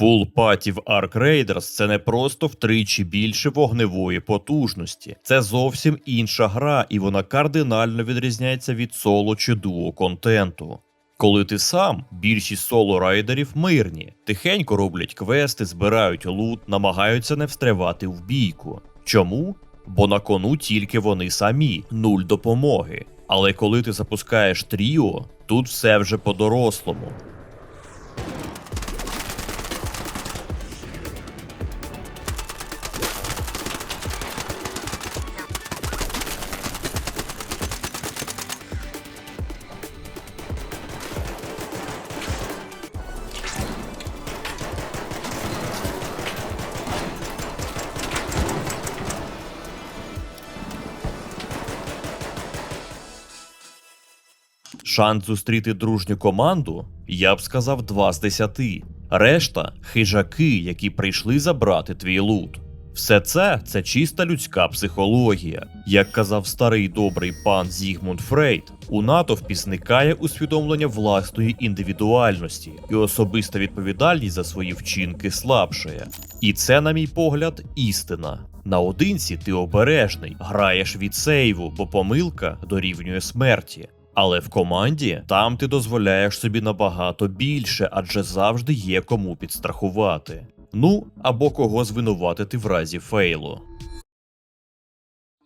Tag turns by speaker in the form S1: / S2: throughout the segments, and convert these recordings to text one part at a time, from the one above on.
S1: Full Party в це не просто втричі більше вогневої потужності. Це зовсім інша гра, і вона кардинально відрізняється від соло чи дуо контенту. Коли ти сам, більшість соло райдерів мирні, тихенько роблять квести, збирають лут, намагаються не встрявати в бійку. Чому? Бо на кону тільки вони самі, нуль допомоги. Але коли ти запускаєш тріо, тут все вже по-дорослому. Шанс зустріти дружню команду, я б сказав, 2 з 10. Решта хижаки, які прийшли забрати твій лут. Все це це чиста людська психологія. Як казав старий добрий пан Зігмунд Фрейд, у натовпі зникає усвідомлення власної індивідуальності, і особиста відповідальність за свої вчинки слабшає. І це, на мій погляд, істина. Наодинці ти обережний, граєш від сейву, бо помилка дорівнює смерті. Але в команді там ти дозволяєш собі набагато більше, адже завжди є кому підстрахувати. Ну або кого звинуватити в разі фейлу.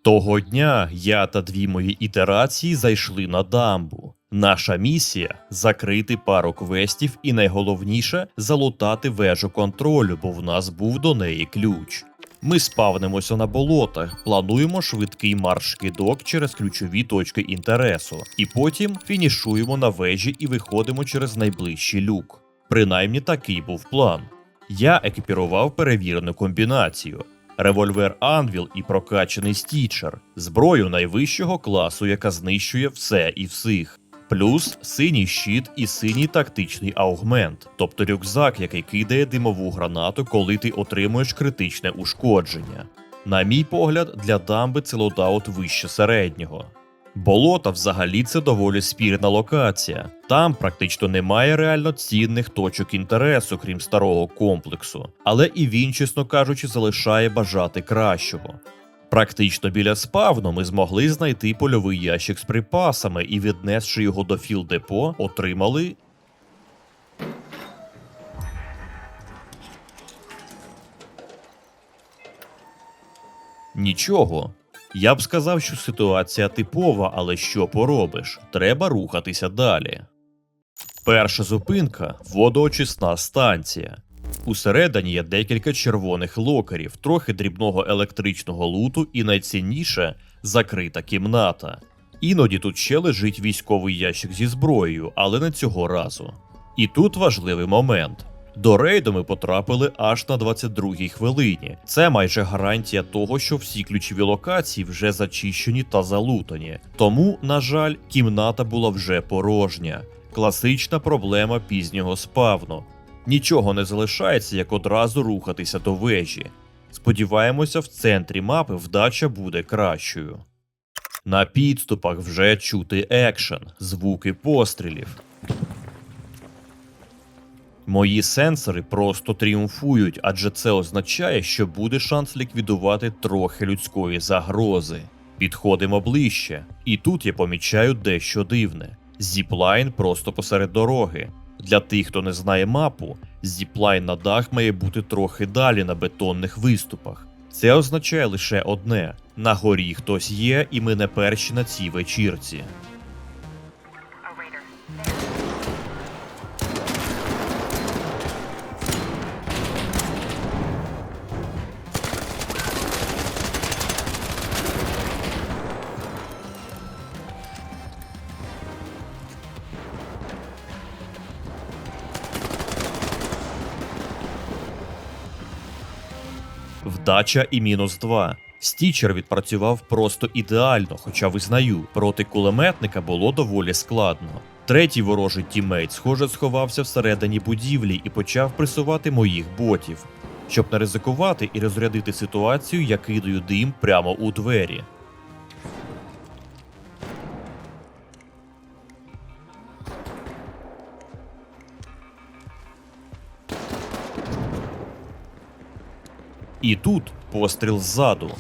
S1: Того дня я та дві мої ітерації зайшли на дамбу. Наша місія закрити пару квестів і найголовніше залутати вежу контролю, бо в нас був до неї ключ. Ми спавнимося на болотах, плануємо швидкий марш кидок через ключові точки інтересу, і потім фінішуємо на вежі і виходимо через найближчий люк. Принаймні такий був план. Я екіпірував перевірену комбінацію: револьвер Анвіл і прокачаний стічер, зброю найвищого класу, яка знищує все і всіх. Плюс синій щит і синій тактичний аугмент, тобто рюкзак, який кидає димову гранату, коли ти отримуєш критичне ушкодження. На мій погляд, для дамби це лодаут вище середнього. Болота взагалі це доволі спірна локація. Там практично немає реально цінних точок інтересу, крім старого комплексу, але і він, чесно кажучи, залишає бажати кращого. Практично біля спавну ми змогли знайти польовий ящик з припасами і, віднесши його до філдепо, отримали. Нічого. Я б сказав, що ситуація типова, але що поробиш? Треба рухатися далі. Перша зупинка водоочисна станція. Усередині є декілька червоних локерів, трохи дрібного електричного луту і найцінніше закрита кімната. Іноді тут ще лежить військовий ящик зі зброєю, але не цього разу. І тут важливий момент. До рейду ми потрапили аж на 22-й хвилині. Це майже гарантія того, що всі ключові локації вже зачищені та залутані. Тому, на жаль, кімната була вже порожня. Класична проблема пізнього спавну. Нічого не залишається, як одразу рухатися до вежі. Сподіваємося, в центрі мапи вдача буде кращою. На підступах вже чути екшен, звуки пострілів. Мої сенсори просто тріумфують, адже це означає, що буде шанс ліквідувати трохи людської загрози. Підходимо ближче, і тут я помічаю дещо дивне: зіплайн просто посеред дороги. Для тих, хто не знає мапу, зіплайн на дах має бути трохи далі на бетонних виступах. Це означає лише одне: на горі хтось є, і ми не перші на цій вечірці. Вдача і мінус 2. Стічер відпрацював просто ідеально, хоча визнаю, проти кулеметника було доволі складно. Третій ворожий тіммейт, схоже, сховався всередині будівлі і почав пресувати моїх ботів. Щоб не ризикувати і розрядити ситуацію, я кидаю дим прямо у двері. І тут постріл ззаду.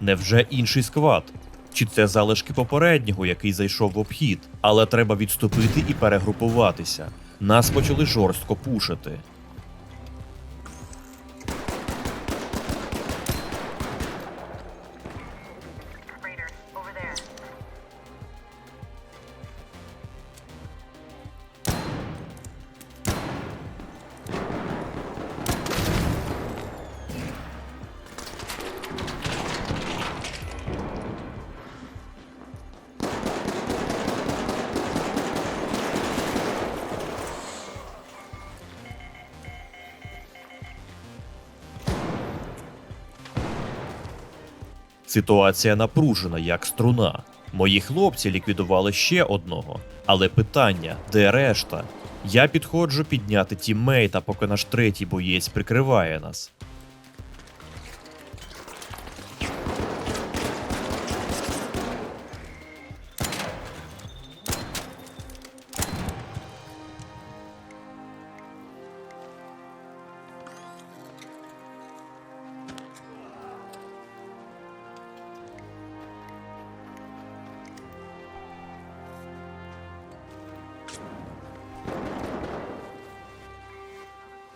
S1: Невже інший сквад? Чи це залишки попереднього, який зайшов в обхід? Але треба відступити і перегрупуватися. Нас почали жорстко пушити. Ситуація напружена, як струна. Мої хлопці ліквідували ще одного. Але питання, де решта? Я підходжу підняти тіммейта, поки наш третій боєць прикриває нас.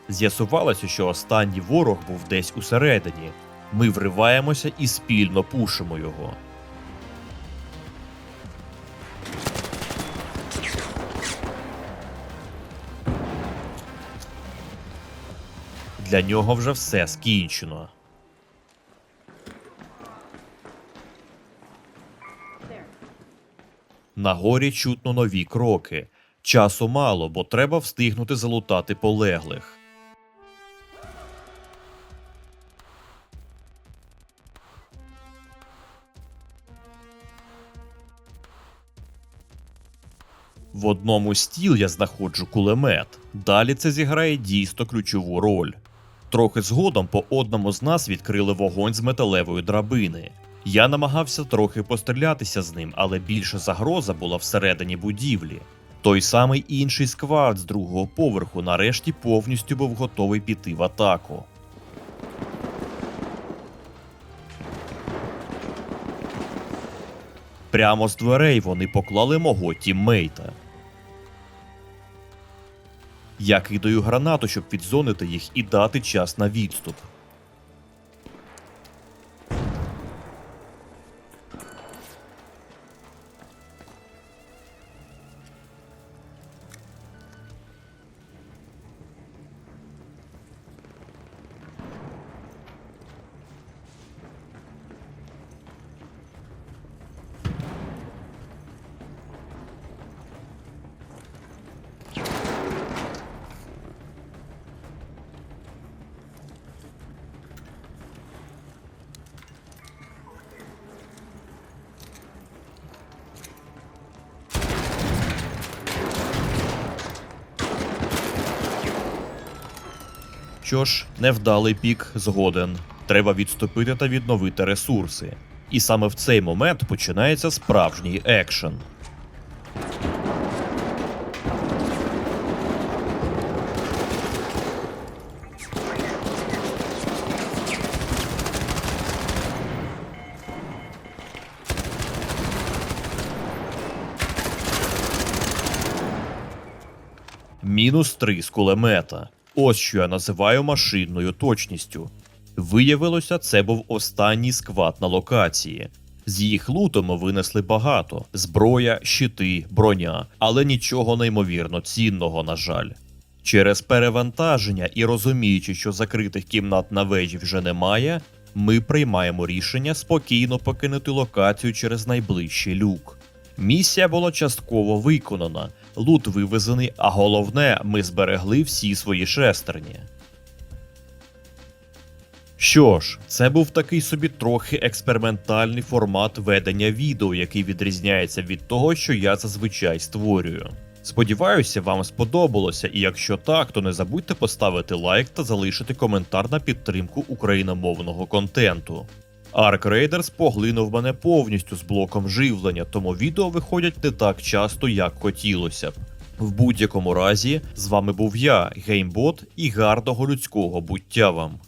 S1: З'ясувалося, що останній ворог був десь усередині. Ми вриваємося і спільно пушимо його. Для нього вже все скінчено. На горі чутно нові кроки. Часу мало, бо треба встигнути залутати полеглих. В одному стіл я знаходжу кулемет. Далі це зіграє дійсно ключову роль. Трохи згодом по одному з нас відкрили вогонь з металевої драбини. Я намагався трохи пострілятися з ним, але більша загроза була всередині будівлі. Той самий інший сквад з другого поверху нарешті повністю був готовий піти в атаку. Прямо з дверей вони поклали мого тіммейта. Я кидаю гранату, щоб відзонити їх і дати час на відступ. Що ж, невдалий пік згоден. Треба відступити та відновити ресурси. І саме в цей момент починається справжній екшен. Мінус 3 з кулемета. Ось що я називаю машинною точністю. Виявилося, це був останній сквад на локації. З їх луту ми винесли багато: зброя, щити, броня, але нічого неймовірно цінного, на жаль. Через перевантаження і розуміючи, що закритих кімнат на вежі вже немає, ми приймаємо рішення спокійно покинути локацію через найближчий люк. Місія була частково виконана, лут вивезений, а головне, ми зберегли всі свої шестерні. Що ж, це був такий собі трохи експериментальний формат ведення відео, який відрізняється від того, що я зазвичай створюю. Сподіваюся, вам сподобалося, і якщо так, то не забудьте поставити лайк та залишити коментар на підтримку україномовного контенту. Ark Raiders поглинув мене повністю з блоком живлення, тому відео виходять не так часто, як хотілося б. В будь-якому разі, з вами був я, геймбот, і гарного людського буття вам.